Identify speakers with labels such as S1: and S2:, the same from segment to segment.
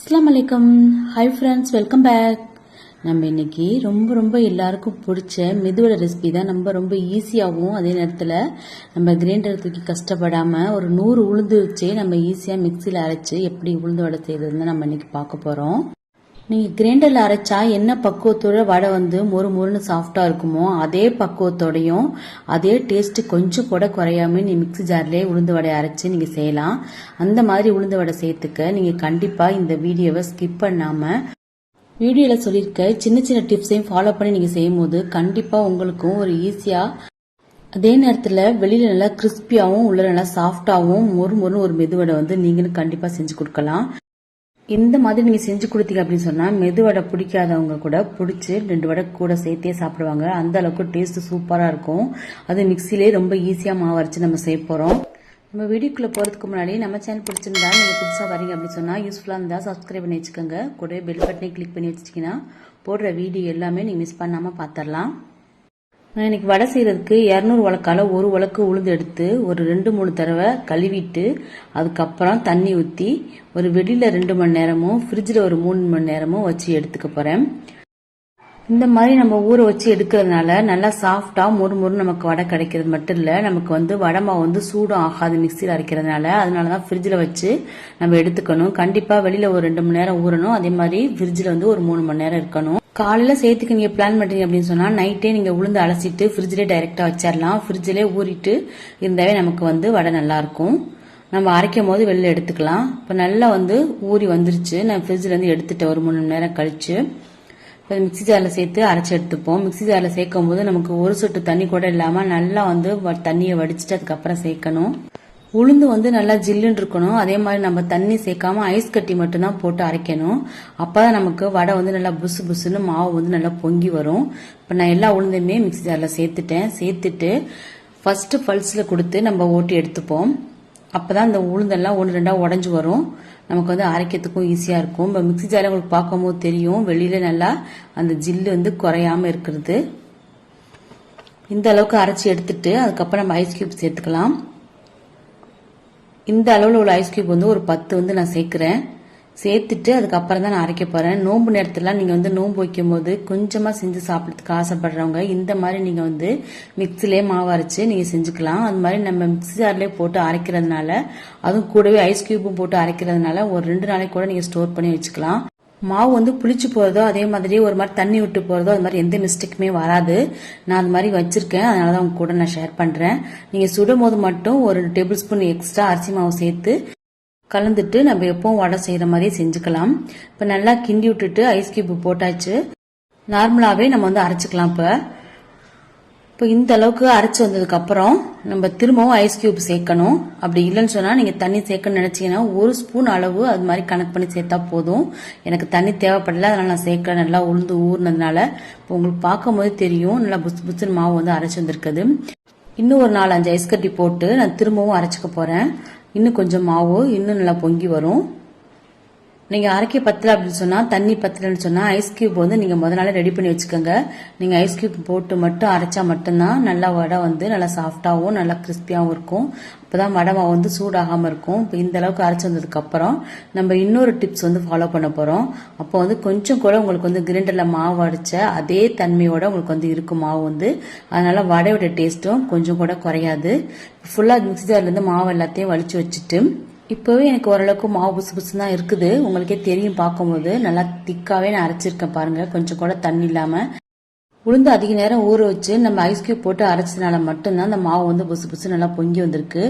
S1: அஸ்லாம் வலைக்கம் hi friends welcome back நம்ம இன்னைக்கு ரொம்ப ரொம்ப எல்லாருக்கும் பிடிச்ச மெதுவடை ரெசிபி தான் நம்ம ரொம்ப ஈஸியாகவும் அதே நேரத்தில் நம்ம கிரைண்டர் தூக்கி கஷ்டப்படாமல் ஒரு நூறு உளுந்து வச்சே நம்ம ஈஸியாக மிக்சியில் அரைச்சி எப்படி உளுந்து வடை செய்யறதுன்னு நம்ம இன்னைக்கு பார்க்க போகிறோம் நீங்கள் கிரைண்டரில் அரைச்சா என்ன பக்குவத்தோட வடை வந்து மொறு மொறுன்னு சாஃப்டாக இருக்குமோ அதே பக்குவத்தோடையும் அதே டேஸ்ட்டு கொஞ்சம் கூட குறையாம நீ மிக்ஸி ஜார்லேயே உளுந்து வடை அரைச்சி நீங்கள் செய்யலாம். அந்த மாதிரி உளுந்து வடை செய்யறதுக்கு நீங்கள் கண்டிப்பாக இந்த வீடியோவை ஸ்கிப் பண்ணாமல் வீடியோவில் சொல்லியிருக்க சின்ன சின்ன டிப்ஸையும் ஃபாலோ பண்ணி நீங்கள் செய்யும்போது கண்டிப்பாக உங்களுக்கும் ஒரு ஈஸியாக அதே நேரத்தில் வெளியில் நல்லா கிறிஸ்பியாகவும் உள்ள நல்லா சாஃப்டாகவும் மொறு மொறுன்னு ஒரு மெதுவடை வந்து நீங்களும் கண்டிப்பாக செஞ்சு கொடுக்கலாம். இந்த மாதிரி நீங்கள் செஞ்சு கொடுத்தீங்க அப்படின்னு சொன்னால் மெதுவடை பிடிக்காதவங்க கூட பிடிச்சி ரெண்டு வடை கூட சேர்த்தே சாப்பிடுவாங்க. அந்த அளவுக்கு டேஸ்ட் சூப்பராக இருக்கும். அது மிக்சிலே ரொம்ப ஈஸியாக மாவு அரைச்சு நம்ம செய்ய போகிறோம் நம்ம வீடியோக்குள்ளே போகிறதுக்கு முன்னாடி நம்ம சேனல் பிடிச்சிருந்தா நீங்கள் புதுசாக வரீங்க அப்படின்னு சொன்னால் யூஸ்ஃபுல்லாக இருந்தால் சப்ஸ்கிரைப் பண்ணி வச்சுக்கோங்க. கூட பெல் பட்டனை கிளிக் பண்ணி வச்சிட்டிங்கன்னா போடுற வீடியோ எல்லாமே நீங்கள் மிஸ் பண்ணாமல் பார்த்துடலாம் நான் இன்னைக்கு வடை செய்கிறதுக்கு இரநூறு வழக்கால் ஒரு வழக்கு உளுந்து எடுத்து ஒரு ரெண்டு மூணு தடவை கழுவிட்டு அதுக்கப்புறம் தண்ணி ஊற்றி ஒரு வெளியில் ரெண்டு மணி நேரமும் ஃப்ரிட்ஜில் ஒரு மூணு மணி நேரமும் வச்சு எடுத்துக்க போகிறேன் இந்த மாதிரி நம்ம ஊற வச்சு எடுக்கிறதுனால நல்லா சாஃப்டாக மொறு மொறு நமக்கு வடை கிடைக்கிறது மட்டும் இல்லை நமக்கு வந்து வடை மாவு வந்து சூடும் ஆகாது மிக்சியில் அரைக்கிறதுனால அதனால தான் ஃப்ரிட்ஜில் வச்சு நம்ம எடுத்துக்கணும். கண்டிப்பாக வெளியில் ஒரு ரெண்டு மணி நேரம் ஊறணும். அதே மாதிரி ஃப்ரிட்ஜில் வந்து ஒரு மூணு மணி நேரம் இருக்கணும். காலையில் சேர்த்துக்கு நீங்கள் பிளான் பண்ணுறீங்க அப்படின்னு சொன்னால் நைட்டே நீங்கள் உளுந்து அலசிட்டு ஃப்ரிட்ஜிலே டைரெக்டாக வச்சிடலாம் ஃப்ரிட்ஜிலே ஊறிட்டு இருந்தாவே நமக்கு வந்து வடை நல்லாயிருக்கும் நம்ம அரைக்கும் போது வெளில எடுத்துக்கலாம். இப்போ நல்லா வந்து ஊறி வந்துருச்சு. நான் ஃப்ரிட்ஜில் இருந்து எடுத்துட்டேன். ஒரு மூணு மணி நேரம் கழிச்சு. இப்போ மிக்ஸி ஜாரில் சேர்த்து அரைச்சி எடுத்துப்போம். மிக்ஸி ஜாரில் சேர்க்கும் போது நமக்கு ஒரு சொட்டு தண்ணி கூட இல்லாமல் நல்லா வந்து வ- தண்ணியை வடிச்சிட்டு அதுக்கப்புறம் சேர்க்கணும். உளுந்து வந்து நல்லா ஜில்லுன்னு இருக்கணும். அதே மாதிரி நம்ம தண்ணி சேர்க்காம ஐஸ் கட்டி மட்டும்தான் போட்டு அரைக்கணும். அப்போதான் நமக்கு வடை வந்து நல்லா புசு புசுன்னு மாவு வந்து நல்லா பொங்கி வரும். இப்போ நான் எல்லா உளுந்தையுமே மிக்ஸி ஜாரில் சேர்த்துட்டேன். சேர்த்துட்டு ஃபர்ஸ்ட் பல்ஸில் கொடுத்து நம்ம ஓட்டி எடுத்துப்போம். அப்போதான் இந்த உளுந்தெல்லாம் ஒன்று ரெண்டாக உடஞ்சி வரும். நமக்கு வந்து அரைக்கிறதுக்கும் ஈஸியாக இருக்கும். இப்போ மிக்ஸி ஜாரில் உங்களுக்கு பார்க்கும்போது தெரியும். வெளியில் நல்லா அந்த ஜில்லு வந்து குறையாம இருக்கிறது. இந்த அளவுக்கு அரைச்சி எடுத்துட்டு அதுக்கப்புறம் நம்ம ஐஸ் கியூப் சேர்த்துக்கலாம். இந்த அளவில் உள்ள ஐஸ் கியூப் வந்து ஒரு பத்து வந்து நான் சேர்க்குறேன். சேர்த்துட்டு அதுக்கப்புறம் தான் நான் அரைக்க போகிறேன் நோன்பு நேரத்துலாம் நீங்கள் வந்து நோன்பு வைக்கும் போது கொஞ்சமாக செஞ்சு சாப்பிட்றதுக்கு ஆசைப்படுறவங்க இந்த மாதிரி நீங்கள் வந்து மிக்சிலே மாவு அரைச்சி நீங்கள் செஞ்சுக்கலாம். அது மாதிரி நம்ம மிக்ஸி ஜார்லேயே போட்டு அரைக்கிறதுனால அதுவும் கூடவே ஐஸ் கியூப்பும் போட்டு அரைக்கிறதுனால ஒரு ரெண்டு நாளைக்கு கூட நீங்கள் ஸ்டோர் பண்ணி வச்சுக்கலாம். மாவு வந்து புளிச்சு போகிறதோ அதே மாதிரி ஒரு மாதிரி தண்ணி விட்டு போகிறதோ அது மாதிரி எந்த மிஸ்டேக்குமே வராது. நான் அது மாதிரி வச்சுருக்கேன். அதனால தான் உங்க கூட நான் ஷேர் பண்ணுறேன் நீங்கள் சுடும் போது மட்டும் ஒரு டேபிள் ஸ்பூன் எக்ஸ்ட்ரா அரிசி மாவு சேர்த்து கலந்துட்டு நம்ம எப்பவும் வடை செய்கிற மாதிரியே செஞ்சுக்கலாம். இப்போ நல்லா கிண்டி விட்டுட்டு ஐஸ் கியூப் போட்டாச்சு. நார்மலாகவே நம்ம வந்து அரைச்சிக்கலாம் இப்போ. இப்போ இந்த அளவுக்கு அரைச்சி வந்ததுக்கு அப்புறம் நம்ம திரும்பவும் ஐஸ் கியூப் சேர்க்கணும். அப்படி இல்லைன்னு சொன்னா நீங்க தண்ணி சேர்க்கணும்னு நினைச்சீங்கன்னா ஒரு ஸ்பூன் அளவு அது மாதிரி கணக்கு பண்ணி சேர்த்தா போதும். எனக்கு தண்ணி தேவைப்படல அதனால நான் சேர்க்க நல்லா உளுந்து ஊறினதுனால இப்போ உங்களுக்கு பார்க்கும் போது தெரியும். நல்லா புஸ் புஸ்ன்னு மாவு வந்து அரைச்சி வந்திருக்குது. இன்னும் ஒரு நாலு அஞ்சு ஐஸ் கட்டி போட்டு நான் திரும்பவும் அரைச்சிக்க போறேன். இன்னும் கொஞ்சம் மாவு இன்னும் நல்லா பொங்கி வரும். நீங்க அரைக்க பத்தல அப்படின்னு சொன்னா தண்ணி பத்தலன்னு சொன்னா ஐஸ் கியூப் வந்து நீங்க முத நாளே ரெடி பண்ணி வச்சுக்கோங்க. நீங்க ஐஸ் கியூப் போட்டு மட்டும் அரைச்சா மட்டும்தான் நல்லா வடை வந்து நல்லா சாஃப்டாகவும் நல்லா கிறிஸ்பியாகவும் இருக்கும். அப்போதான் வடை மாவு வந்து சூடாகாமல் இருக்கும். இப்போ இந்த அளவுக்கு அரைச்சி வந்ததுக்கு அப்புறம் நம்ம இன்னொரு டிப்ஸ் வந்து ஃபாலோ பண்ண போறோம். அப்போ வந்து கொஞ்சம் கூட உங்களுக்கு வந்து கிரைண்டர்ல மாவு அடிச்ச அதே தன்மையோட உங்களுக்கு வந்து இருக்கும் மாவு வந்து. அதனால வடையோட டேஸ்ட்டும் கொஞ்சம் கூட குறையாது. ஃபுல்லாக மிக்ஸி ஜார்லேருந்து மாவு எல்லாத்தையும் வலிச்சு வச்சுட்டு இப்போவே எனக்கு ஓரளவுக்கு மாவு புசு புசு தான் இருக்குது. உங்களுக்கே தெரியும் பார்க்கும்போது. நல்லா திக்காகவே நான் அரைச்சிருக்கேன் பாருங்கள் கொஞ்சம் கூட தண்ணி இல்லாமல் உளுந்து அதிக நேரம் ஊற வச்சு நம்ம ஐஸ் கியூப் போட்டு அரைச்சதுனால மட்டும்தான் அந்த மாவு வந்து புசு புசு நல்லா பொங்கி வந்திருக்கு.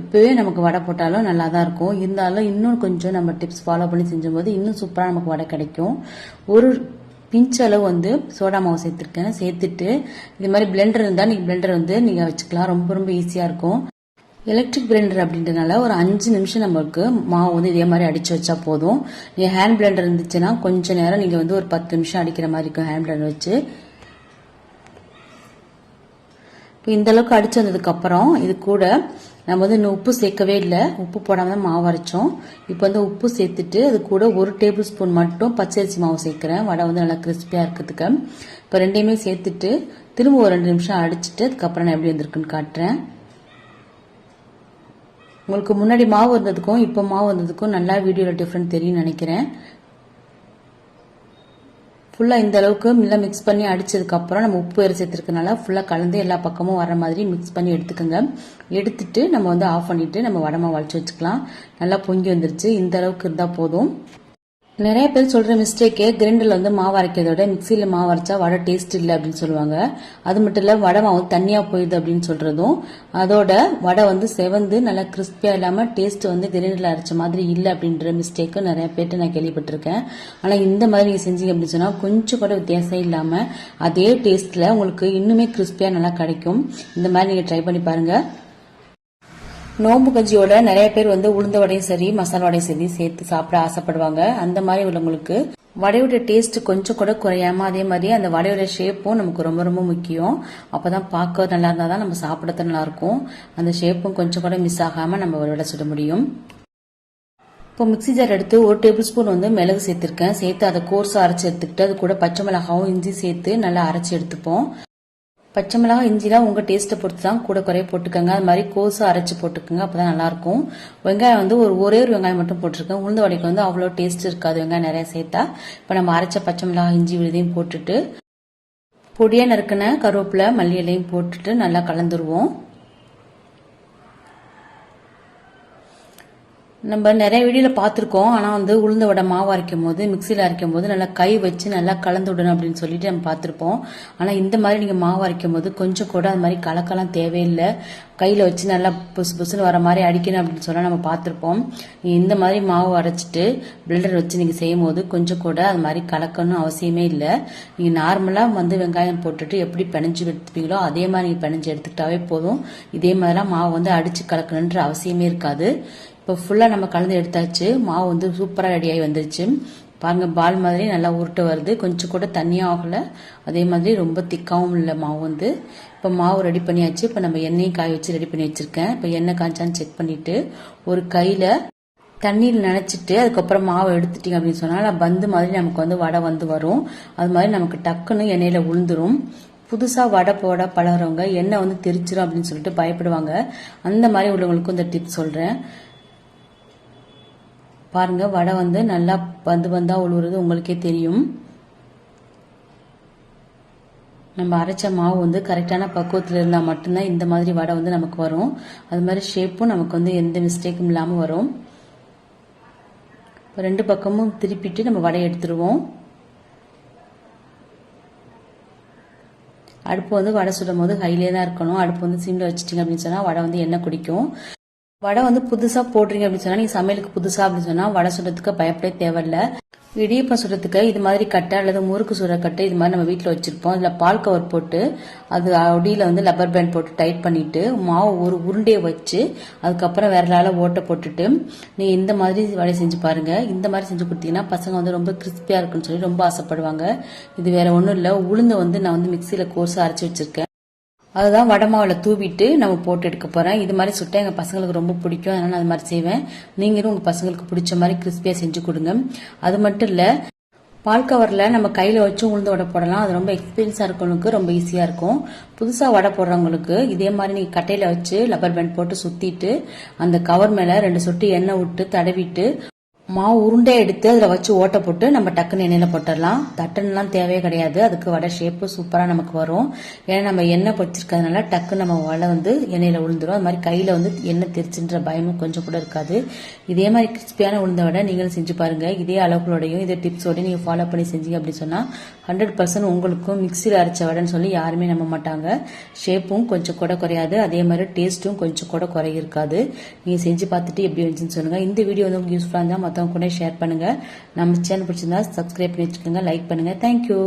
S1: இப்பவே நமக்கு வடை போட்டாலும் நல்லா தான் இருக்கும். இருந்தாலும் இன்னும் கொஞ்சம் நம்ம டிப்ஸ் ஃபாலோ பண்ணி செஞ்சும்போது இன்னும் சூப்பராக நமக்கு வடை கிடைக்கும். ஒரு பிஞ்ச் அளவு வந்து சோடா மாவு சேர்த்துருக்கேன். சேர்த்துட்டு இது மாதிரி பிளெண்டர் இருந்தால் நீங்கள் பிளெண்டர் வந்து நீங்கள் வச்சுக்கலாம். ரொம்ப ரொம்ப ஈஸியாக இருக்கும். எலக்ட்ரிக் பிளெண்டர் அப்படின்றனால ஒரு அஞ்சு நிமிஷம் நம்மளுக்கு மாவு வந்து இதே மாதிரி அடிச்சு வச்சா போதும். நீங்கள் ஹேண்ட் பிளெண்டர் இருந்துச்சுன்னா கொஞ்சம் நேரம் நீங்கள் வந்து ஒரு பத்து நிமிஷம் அடிக்கிற மாதிரி இருக்கும் ஹேண்ட் பிளெண்டர் வச்சு. இப்போ இந்தளவுக்கு அடிச்சு வந்ததுக்கப்புறம் இது கூட நம்ம வந்து இன்னும் உப்பு சேர்க்கவே இல்லை. உப்பு போடாமல் தான் மாவு அரைச்சோம். இப்போ வந்து உப்பு சேர்த்துட்டு அது கூட ஒரு டேபிள் ஸ்பூன் மட்டும் பச்சரிசி மாவு சேர்க்குறேன். வடை வந்து நல்லா கிறிஸ்பியாக இருக்கிறதுக்கு. இப்போ ரெண்டையுமே சேர்த்துட்டு திரும்ப ஒரு ரெண்டு நிமிஷம் அடிச்சிட்டு அதுக்கப்புறம் நான் எப்படி வந்திருக்குன்னு காட்டுறேன். உங்களுக்கு முன்னாடி மாவு வந்ததுக்கும் இப்போ மாவு வந்ததுக்கும் நல்லா வீடியோவில் டிஃப்ரெண்ட் தெரியும்னு நினைக்கிறேன். ஃபுல்லாக இந்த அளவுக்கு நல்லா மிக்ஸ் பண்ணி அடித்ததுக்கப்புறம் நம்ம உப்பு வேறு சேர்த்துருக்கனால ஃபுல்லாக கலந்து எல்லா பக்கமும் வர மாதிரி மிக்ஸ் பண்ணி எடுத்துக்கோங்க. எடுத்துட்டு நம்ம வந்து ஆஃப் பண்ணிவிட்டு நம்ம வடமாக வளைச்சி வச்சுக்கலாம். நல்லா பொங்கி வந்துருச்சு. இந்த அளவுக்கு இருந்தால் போதும். நிறைய பேர் சொல்ற மிஸ்டேக்கே கிரைண்டர்ல வந்து மாவு அரைக்கிறத விட மிக்சியில மாவு அரைச்சா வடை டேஸ்ட் இல்லை அப்படின்னு சொல்லுவாங்க. அது மட்டும் இல்ல வடை மாவு தண்ணியா போயிடுது அப்படின்னு சொல்றதும் அதோட வடை வந்து செவந்து நல்லா கிறிஸ்பியா இல்லாம டேஸ்ட் வந்து கிரைண்டர்ல அரைச்ச மாதிரி இல்லை அப்படின்ற மிஸ்டேக்கு நிறைய பேர்ட்டு நான் கேள்விப்பட்டிருக்கேன். ஆனா இந்த மாதிரி நீங்க செஞ்சீங்க அப்படின்னு சொன்னா கொஞ்சம் கூட வித்தியாசம் இல்லாம அதே டேஸ்ட்ல உங்களுக்கு இன்னுமே கிறிஸ்பியா நல்லா கிடைக்கும். இந்த மாதிரி நீங்க ட்ரை பண்ணி பாருங்க. நோம்பு கஞ்சியோட நிறைய பேர் வந்து உளுந்த வடையும் சரி மசாலா வடையும் சரி சேர்த்து சாப்பிட ஆசைப்படுவாங்க. அந்த மாதிரி உள்ளவங்களுக்கு வடையோட டேஸ்ட் கொஞ்சம் கூட குறையாம அதே மாதிரி அந்த வடையோட ஷேப்பும் நமக்கு ரொம்ப ரொம்ப முக்கியம். அப்பதான் பார்க்க நல்லா இருந்தால் தான் நம்ம சாப்பிடறது நல்லா இருக்கும். அந்த ஷேப்பும் கொஞ்சம் கூட மிஸ் ஆகாம நம்ம வடை சுட முடியும். இப்போ மிக்ஸி ஜார் எடுத்து ஒரு டேபிள் ஸ்பூன் வந்து மிளகு சேர்த்துருக்கேன். சேர்த்து அதை கோர்ஸாக அரைச்சி எடுத்துக்கிட்டு அது கூட பச்சை மிளகாவும் இஞ்சி சேர்த்து நல்லா அரைச்சி எடுத்துப்போம். பச்சை மிளகாய் இஞ்சிலாம் உங்கள் டேஸ்ட்டை பொறுத்து தான் கூட குறைய போட்டுக்கோங்க. அது மாதிரி கோஸை அரைச்சி போட்டுக்கோங்க. அப்போ தான் நல்லாயிருக்கும். வெங்காயம் வந்து ஒரு ஒரே ஒரு வெங்காயம் மட்டும் போட்டிருக்கேன். உளுந்த வடைக்கு வந்து அவ்வளோ டேஸ்ட் இருக்காது. வெங்காயம் நிறைய சேர்த்தா. இப்போ நம்ம அரைச்ச பச்சை மிளகாய் இஞ்சி விழுதையும் போட்டுட்டு பொடியாக நறுக்கின கருவேப்பிலை மல்லி இலையும் போட்டுட்டு நல்லா கலந்துருவோம். நம்ம நிறைய வீடியோவில் பார்த்துருக்கோம். ஆனால் வந்து உளுந்த வடை மாவு அரைக்கும் போது மிக்சியில் அரைக்கும் போது நல்லா கை வச்சு நல்லா கலந்து விடணும் அப்படின்னு சொல்லிட்டு நம்ம பார்த்துருப்போம். ஆனால் இந்த மாதிரி நீங்கள் மாவு அரைக்கும் போது கொஞ்சம் கூட அது மாதிரி கலக்கலாம் தேவையில்லை. கையில் வச்சு நல்லா புசு புசுன்னு வர மாதிரி அடிக்கணும் அப்படின்னு சொன்னால் நம்ம பார்த்துருப்போம். இந்த மாதிரி மாவு அரைச்சிட்டு பிளெண்டர் வச்சு நீங்கள் செய்யும் போது கொஞ்சம் கூட அது மாதிரி கலக்கணும் அவசியமே இல்லை. நீங்கள் நார்மலாக வந்து வெங்காயம் போட்டுட்டு எப்படி பிணைஞ்சு எடுத்துப்பீங்களோ அதே மாதிரி நீங்கள் பிணைஞ்சு எடுத்துக்கிட்டாவே போதும். இதே மாதிரிலாம் மாவு வந்து அடித்து கலக்கணுன்ற அவசியமே இருக்காது. இப்போ ஃபுல்லாக நம்ம கலந்து எடுத்தாச்சு. மாவு வந்து சூப்பராக ரெடியாகி வந்துருச்சு. பாருங்க பால் மாதிரி நல்லா உருட்டு வருது. கொஞ்சம் கூட தண்ணியும் ஆகலை. அதே மாதிரி ரொம்ப திக்காகவும் இல்லை மாவு வந்து. இப்போ மாவு ரெடி பண்ணியாச்சு. இப்போ நம்ம எண்ணெயும் காய வச்சு ரெடி பண்ணி வச்சுருக்கேன். இப்போ எண்ணெய் காய்ச்சான்னு செக் பண்ணிவிட்டு ஒரு கையில் தண்ணியில் நினச்சிட்டு அதுக்கப்புறம் மாவு எடுத்துட்டீங்க அப்படின்னு சொன்னால் பந்து மாதிரி நமக்கு வந்து வடை வந்து வரும். அது மாதிரி நமக்கு டக்குன்னு எண்ணெயில் உளுந்துரும். புதுசாக வடை போட பழகிறவங்க எண்ணெய் வந்து தெரிச்சிடும் அப்படின்னு சொல்லிட்டு பயப்படுவாங்க. அந்த மாதிரி உள்ளவங்களுக்கும் இந்த டிப்ஸ் சொல்கிறேன் பாருங்க வடை வந்து நல்லா பந்து பந்தா உழுவுறது உங்களுக்கே தெரியும். நம்ம அரைச்ச மாவு வந்து கரெக்டான பக்குவத்தில் இருந்தால் மட்டும்தான் இந்த மாதிரி வடை வந்து நமக்கு வரும். அது மாதிரி ஷேப்பும் நமக்கு வந்து எந்த மிஸ்டேக்கும் இல்லாமல் வரும். இப்போ ரெண்டு பக்கமும் திருப்பிட்டு நம்ம வடை எடுத்துருவோம். அடுப்பு வந்து வடை சுடும் போது ஹைலே தான் இருக்கணும். அடுப்பு வந்து சிம்ல வச்சுட்டிங்க அப்படின்னு சொன்னால் வடை வந்து எண்ணெய் குடிக்கும். வடை வந்து புதுசா போடுறீங்க அப்படின்னு சொன்னா நீங்க சமையலுக்கு புதுசா அப்படின்னு சொன்னா வடை சுடுறதுக்கு பயப்படவே தேவையில்ல. இடியப்பம் சுடுறதுக்கு இது மாதிரி கட்டை அல்லது முறுக்கு சுடுற கட்டை இது மாதிரி நம்ம வீட்டில் வச்சிருப்போம். அதில் பால் கவர் போட்டு அது அடியில் வந்து லப்பர் பேண்ட் போட்டு டைட் பண்ணிட்டு மாவு ஒரு உருண்டையை வச்சு அதுக்கப்புறம் விரலால ஓட்டை போட்டுட்டு நீ இந்த மாதிரி வடை செஞ்சு பாருங்க. இந்த மாதிரி செஞ்சு கொடுத்தீங்கன்னா பசங்க வந்து ரொம்ப கிறிஸ்பியா இருக்குன்னு சொல்லி ரொம்ப ஆசைப்படுவாங்க. இது வேற ஒன்றும் இல்லை. உளுந்த வந்து நான் வந்து மிக்சியில் கோர்ஸாக அரைச்சி வச்சிருக்கேன். அதுதான் வடமாவில் தூவிட்டு நம்ம போட்டு எடுக்க போகிறேன் இது மாதிரி சுட்டா எங்கள் பசங்களுக்கு ரொம்ப பிடிக்கும். அதனால் நான் அது மாதிரி செய்வேன். நீங்களும் உங்கள் பசங்களுக்கு பிடிச்ச மாதிரி கிறிஸ்பியாக செஞ்சு கொடுங்க. அது மட்டும் இல்லை பால் கவரில் நம்ம கையில் வச்சு உளுந்து வடை போடலாம். அது ரொம்ப எக்ஸ்பீரியன்ஸாக இருக்கவங்களுக்கு ரொம்ப ஈஸியாக இருக்கும். புதுசாக வடை போடுறவங்களுக்கு இதே மாதிரி நீங்கள் கட்டையில் வச்சு லப்பர் பேண்ட் போட்டு சுற்றிட்டு அந்த கவர் மேலே ரெண்டு சொட்டு எண்ணெய் விட்டு தடவிட்டு மாவு உருண்டை எடுத்து அதில் வச்சு ஓட்டை போட்டு நம்ம டக்குன்னு எண்ணெயில் போட்டுடலாம். தட்டன்லாம் தேவையே கிடையாது. அதுக்கு வடை ஷேப்பு சூப்பராக நமக்கு வரும். ஏன்னா நம்ம எண்ணெய் பொடிச்சிருக்கிறதுனால டக்கு நம்ம வடை வந்து எண்ணெயில் விழுந்துடும் அது மாதிரி கையில் வந்து எண்ணெய் தெரிச்சுன்ற பயமும் கொஞ்சம் கூட இருக்காது. இதே மாதிரி கிறிஸ்பியான உளுந்த வடை நீங்களும் செஞ்சு பாருங்கள் இதே அளவுகளோடையும் இதே டிப்ஸோடையும் நீங்கள் ஃபாலோ பண்ணி செஞ்சீங்க அப்படின்னு சொன்னால் ஹண்ட்ரட் பர்சன்ட் உங்களுக்கும் மிக்சியில் அரைச்ச வடைன்னு சொல்லி யாருமே நம்ப மாட்டாங்க. ஷேப்பும் கொஞ்சம் கூட குறையாது. அதே மாதிரி டேஸ்ட்டும் கொஞ்சம் கூட குறை இருக்காது நீங்கள் செஞ்சு பார்த்துட்டு எப்படி வந்துச்சுன்னு சொல்லுங்கள் இந்த வீடியோ வந்து உங்களுக்கு யூஸ்ஃபுல்லாக இருந்தால் மற்றவங்க கூட ஷேர் பண்ணுங்கள் நம்ம சேனல் பிடிச்சிருந்தா சப்ஸ்கிரைப் பண்ணி வச்சுக்கோங்க. லைக் பண்ணுங்கள் தேங்க்யூ